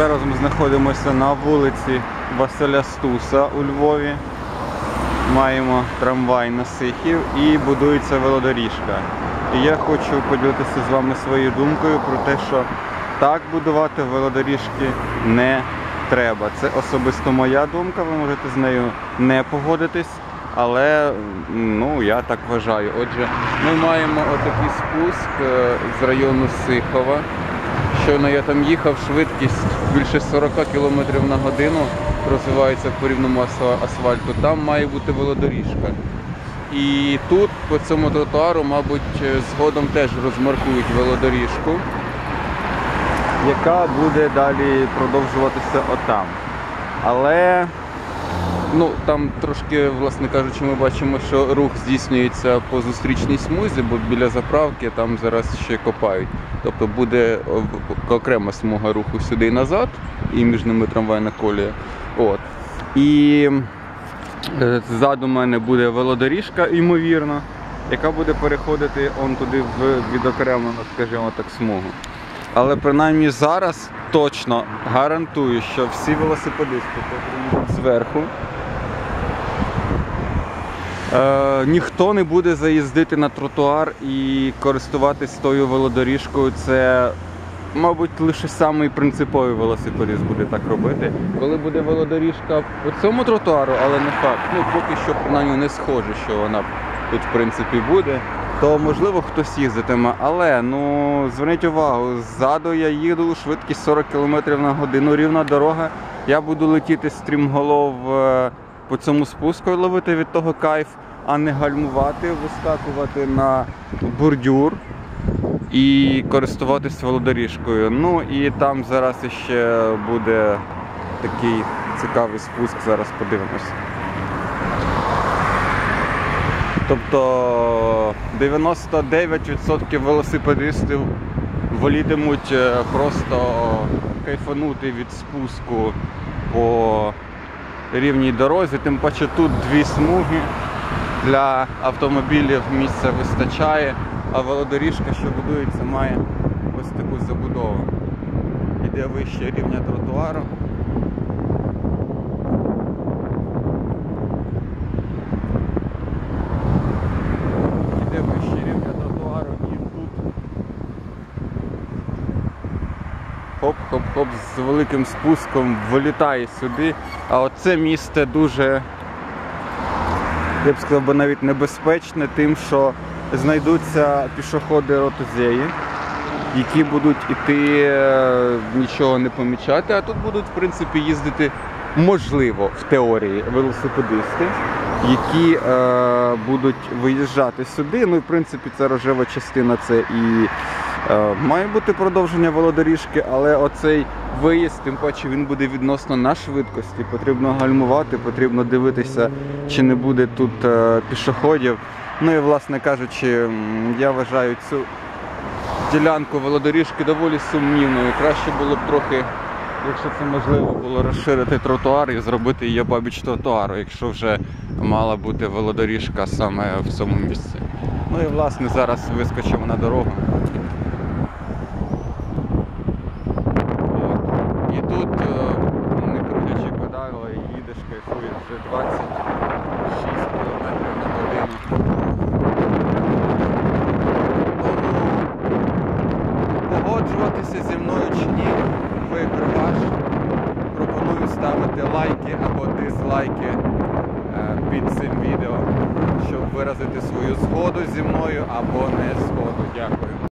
Зараз ми знаходимося на вулиці Василя Стуса у Львові. Маємо трамвай на Сихів і будується велодоріжка. І я хочу поділитися з вами своєю думкою про те, що так будувати велодоріжки не треба. Це особисто моя думка, ви можете з нею не погодитись, але ну, я так вважаю. Отже, ми маємо отакий спуск е, з району Сихова. Щойно я там їхав, швидкість більше 40 км на годину розвивається по рівному асфальту. Там має бути велодоріжка. І тут по цьому тротуару, мабуть, е, згодом теж розмаркують велодоріжку, яка буде далі продовжуватися отам. Але ну, там трошки, власне кажучи, ми бачимо, що рух здійснюється по зустрічній смузі, бо біля заправки там зараз ще копають. Тобто буде окрема смуга руху сюди і назад, і між ними трамвайна колія. От. І е, ззаду мене буде велодоріжка, ймовірно, яка буде переходити он туди в відокремлену, скажімо так, смугу. Але принаймні зараз точно гарантую, що всі велосипедисти, які зверху, Е, ніхто не буде заїздити на тротуар і користуватись тою велодоріжкою. Це, мабуть, лише самий принциповий велосипедист буде так робити. Коли буде велодоріжка по цьому тротуару, але не факт. Ну поки що принаймні не схоже, що вона тут в принципі буде. То можливо хтось їздитиме, але ну зверніть увагу, ззаду я їду швидкість 40 км на годину, рівна дорога. Я буду летіти стрімголов е, по цьому спуску ловити від того кайф, а не гальмувати, вискакувати на бордюр і користуватись велодоріжкою. Ну і там зараз ще буде такий цікавий спуск, зараз подивимось. Тобто 99% велосипедистів волітимуть е, просто кайфанути від спуску по рівній дорозі, тим паче тут дві смуги для автомобілів місця вистачає, а велодоріжка, що будується, має ось таку забудову. Іде вище рівня тротуару. Іде хоп-хоп-хоп з великим спуском вилітає сюди. А оце місце дуже, я б сказав, навіть небезпечне, тим, що знайдуться пішоходи ротозеї, які будуть іти е, нічого не помічати, а тут будуть, в принципі, їздити можливо в теорії велосипедисти, які е, будуть виїжджати сюди. Ну і в принципі це рожева частина, це і Має бути продовження велодоріжки, але оцей виїзд, тим паче він буде відносно на швидкості. Потрібно гальмувати, потрібно дивитися, чи не буде тут е, пішоходів. Ну і власне кажучи, я вважаю цю ділянку велодоріжки доволі сумнівною. Краще було б трохи, якщо це можливо, було розширити тротуар і зробити її обабіч тротуару, якщо вже мала бути велодоріжка саме в цьому місці. Ну і власне зараз вискочимо на дорогу. От. І тут, е, не крутячи педали, їдеш, кайфуєш 26 км на годину. Тому погоджуватися зі мною чи ні, вибір ваш. Пропоную ставити лайки або дизлайки е, під цим відео, щоб виразити свою згоду зі мною або не згоду. Дякую.